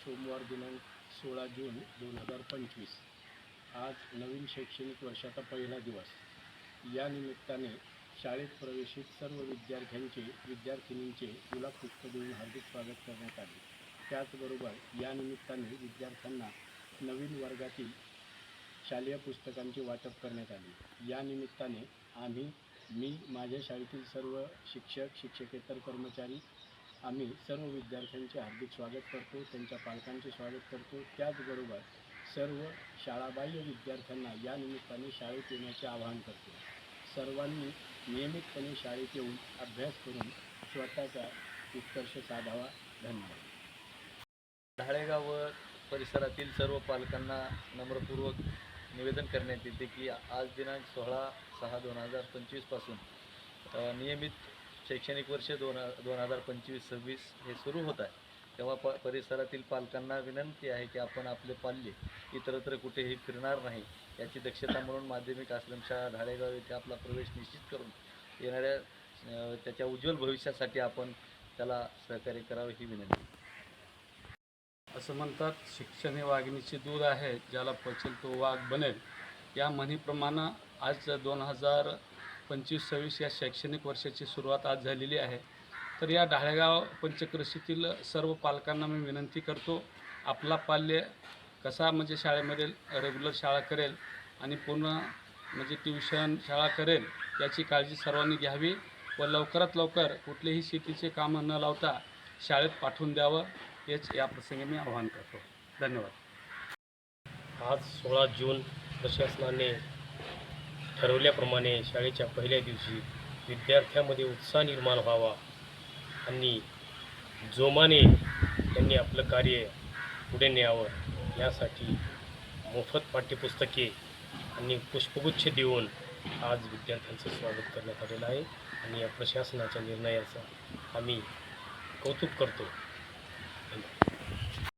सोमवार दिनांक सोळा जून दोन हजार पंचवीस. आज नवीन शैक्षणिक वर्षाचा पहिला दिवस. या निमित्ताने शाळेत प्रवेशित सर्व विद्यार्थ्यांचे विद्यार्थिनींचे गुलाब पुष्प देऊन हार्दिक स्वागत करण्यात आले. त्याचबरोबर या निमित्ताने विद्यार्थ्यांना नवीन वर्गातील शालेय पुस्तकांचे वाटप करण्यात आले. या निमित्ताने आम्ही मी माझ्या शाळेतील सर्व शिक्षक शिक्षकेतर कर्मचारी आम्ही सर्व विद्यार्थ्यांचे हार्दिक स्वागत करतो त्यांच्या पालकांचे स्वागत करतो. त्याचबरोबर सर्व शाळाबाह्य विद्यार्थ्यांना या निमित्ताने शाळेत येण्याचे आवाहन करतो. सर्वांनी नियमितपणे शाळेत येऊन अभ्यास करून स्वतःचा उत्कर्ष साधावा. धन्यवाद. ढाळेगाव परिसरातील सर्व पालकांना नम्रपूर्वक निवेदन करण्यात येते की आज दिनांक सोळा सहा दोन हजार पंचवीसपासून नियमित शैक्षणिक वर्ष दोन दोन हजार पंचवीस सव्वीस हे सुरू होत आहे. तेव्हा प परिसरातील पालकांना विनंती आहे की आपण आपले पाल्य इतरत्र कुठेही फिरणार नाही. याची दक्षता म्हणून माध्यमिक आश्रमशाळा ढाळेगाव येथे आपला प्रवेश निश्चित करून येणाऱ्या त्याच्या उज्ज्वल भविष्यासाठी आपण त्याला सहकार्य करावं ही विनंती. असं म्हणतात शिक्षण हे वाघिणीचे दूध आहे ज्याला पचेल तो वाघ बनेल. या म्हणीप्रमाणे आज दोन हजार पंचवीस सव्वीस या शैक्षणिक वर्षाची सुरुवात आज झालेली आहे. तर या ढाळेगाव पंचक्रोशीतील सर्व पालकांना मी विनंती करतो आपला पाल्य कसा म्हणजे शाळेमध्ये रेग्युलर शाळा करेल आणि पूर्ण म्हणजे ट्युशन शाळा करेल याची काळजी सर्वांनी घ्यावी व लवकरात लवकर कुठलेही शेतीचे कामं न लावता शाळेत पाठवून द्यावं हेच या प्रसंगी मी आवाहन करतो. धन्यवाद. आज सोळा जून प्रशासनाने ठरवल्याप्रमाणे शाळेच्या पहिल्या दिवशी विद्यार्थ्यामध्ये उत्साह निर्माण व्हावा आणि जोमाने त्यांनी आपलं कार्य पुढे न्यावं यासाठी मोफत पाठ्यपुस्तके आणि पुष्पगुच्छ देऊन आज विद्यार्थ्यांचं स्वागत करण्यात आलेलं आहे. आणि या प्रशासनाच्या निर्णयाचं आम्ही कौतुक करतो. धन्यवाद.